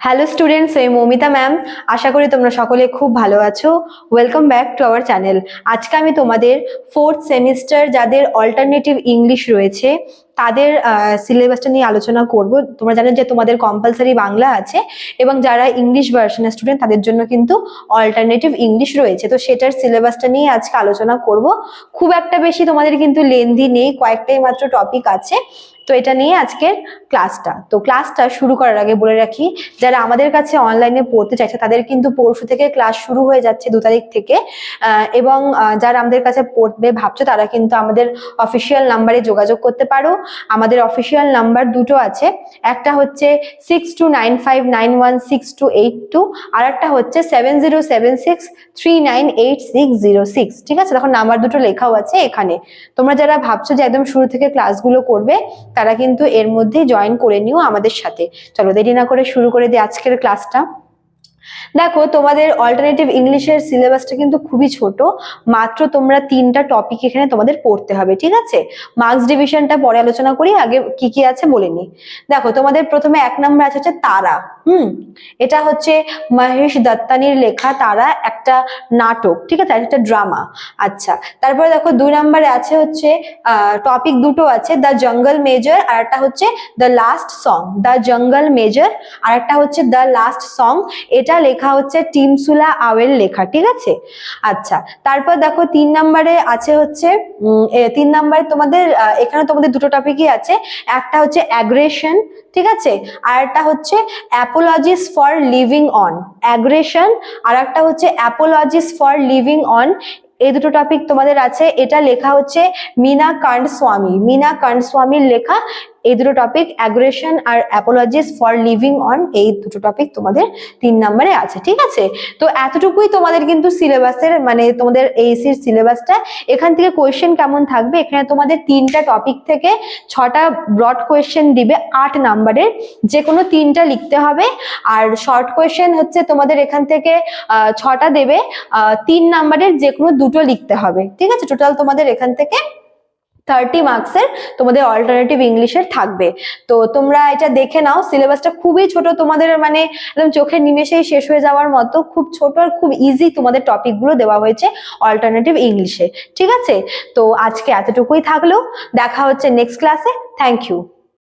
Hello students আমি Moumita ma'am আশা করি তোমরা সকলে খুব ভালো আছো। Welcome back to our channel আজকে আমি তোমাদের ফোর্থ সেমিস্টার যাদের অল্টারনেটিভ ইংলিশ রয়েছে তাদের সিলেবাসটা নিয়ে আলোচনা করব। তোমরা জানো যে তোমাদের কম্পালসারি বাংলা আছে এবং যারা ইংলিশ ভার্সনের স্টুডেন্ট তাদের জন্য কিন্তু অল্টারনেটিভ ইংলিশ রয়েছে। তো সেটার সিলেবাসটা নিয়ে আজকে আলোচনা করব। খুব একটা বেশি তোমাদের কিন্তু লেন্দি নেই, কয়েকটাই মাত্র টপিক আছে। তো এটা নিয়ে আজকের ক্লাসটা তো ক্লাসটা শুরু করার আগে বলে রাখি, যারা আমাদের কাছে অনলাইনে পড়তে চাইছে, তাদের কিন্তু পরশু থেকে ক্লাস শুরু হয়ে যাচ্ছে দু তারিখ থেকে। এবং যারা আমাদের কাছে পড়বে, ভাবছ তারা কিন্তু আমাদের অফিসিয়াল নাম্বারে যোগাযোগ করতে পারো। আমাদের অফিসিয়াল নাম্বার দুটো আছে। একটা হচ্ছে six two nine five nine one six two eight two আর একটা হচ্ছে seven zero seven six three nine eight six zero six ঠিক আছে? তখন নাম্বার দুটো লেখাও আছে এখানে। তোমরা যারা ভাবছ যে একদম শুরু থেকে ক্লাসগুলো করবে, তারা কিন্তু এর মধ্যেই জয়েন করে নিও আমাদের সাথে। চলো দেরি না করে শুরু করে দিই আজকের ক্লাসটা দেখো, তোমাদের অল্টারনেটিভ ইংলিশের সিলেবাসটা কিন্তু খুবই ছোট। মাত্র তোমরা তিনটা টপিক এখানে তোমাদের পড়তে হবে, ঠিক আছে? মার্কস ডিভিশনটা পরে আলোচনা করি, আগে কি কি আছে বলে নি দেখো, তোমাদের প্রথমে এক নম্বর আছে হচ্ছে তারা। হুম, এটা হচ্ছে মহেশ দত্তানির লেখা, তারা একটা নাটক, ঠিক আছে? একটা ড্রামা আচ্ছা তারপরে দেখো দুই নম্বরে আছে হচ্ছে টপিক দুটো আছে দ্য জঙ্গল মেজর আর একটা হচ্ছে the last song the jungle major আর একটা হচ্ছে দ্য লাস্ট সং এটা লেখা হচ্ছে টিমসুলা আওয়েল লেখা, ঠিক আছে? আচ্ছা তারপর দেখো তিন নম্বরে আছে হচ্ছে তিন নম্বরে তোমাদের এখানে তোমাদের দুটো টপিকই আছে। একটা হচ্ছে অ্যাগ্রেশন ঠিক আছে? আর একটা হচ্ছে apologies for living on aggression আর একটা হচ্ছে অ্যাপোলজিস ফর লিভিং অন এই দুটো টপিক তোমাদের আছে। এটা লেখা হচ্ছে মিনা কান্ড স্বামী মিনা কান্ড স্বামীর লেখা এই দুটো টপিক অ্যাগ্রেশন আর অ্যাপোলজিস ফর লিভিং অন এই দুটো টপিক তোমাদের তিন নম্বরে আছে, ঠিক আছে? তো এতটুকুই তোমাদের কিন্তু সিলেবাসের মানে তোমাদের এইসির সিলেবাসটা এখান থেকে কোয়েশ্চেন কেমন থাকবে? এখানে তোমাদের তিনটা টপিক থেকে ছটা ব্রড কোয়েশ্চেন দিবে আট নাম্বারের যে কোনো তিনটা লিখতে হবে। আর শর্ট কোয়েশ্চেন হচ্ছে তোমাদের এখান থেকে ছটা দেবে। তিন নাম্বারের যে কোনো দুটো লিখতে হবে। ঠিক আছে? টোটাল তোমাদের এখান থেকে থার্টি মার্কসের তোমাদের অল্টারনেটিভ ইংলিশের থাকবে। তো তোমরা এটা দেখে নাও সিলেবাসটা খুবই ছোট, তোমাদের মানে একদম চোখের নিমেষেই শেষ হয়ে যাওয়ার মতো, খুব ছোট আর খুব ইজি তোমাদের টপিকগুলো দেওয়া হয়েছে অল্টারনেটিভ ইংলিশে ঠিক আছে? তো আজকে এতটুকুই থাকল, দেখা হচ্ছে নেক্সট ক্লাসে থ্যাংক ইউ